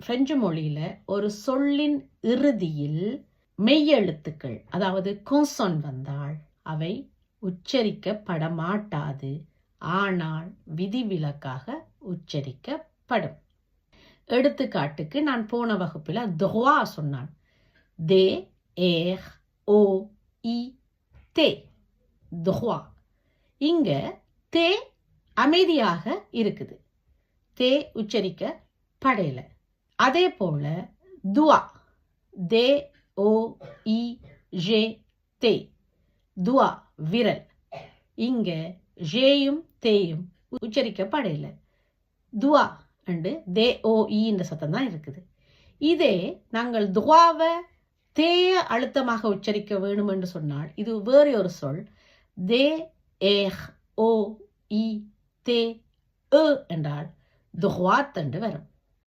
French மொழியில் ஒரு சொல்லின் இறுதியில் மெய்யெழுத்துக்கள் அதாவது கோசன் வந்தால் அவை உச்சரிக்கப்பட மாட்டாது ஆனால் விதிவிலக்காக உச்சரிக்கப்படும். எடுத்துக்காட்டுக்கு நான் போன வகுப்பில் துவா சொன்னான். தே ஏர் ஓ இ தே துவா இங்க தே அமைதியாக இருக்குது. தே உச்சரிக்க படையலை அதே போல துவா தே ஓ இ ஜே தே. துவா விரல். இங்க ஜேயும் தேயும் உச்சரிக்கப்படையில. துவா அண்டு தே ஓ இன்ற சத்தம் தான் இருக்குது. இதே நாங்கள் துவாவை தேய அழுத்தமாக உச்சரிக்க வேணும் என்று சொன்னால் இது வேறு ஒரு சொல். தே ஏஹ் ஓ இ தே என்றால் துஹ்வாத் என்று வரும்.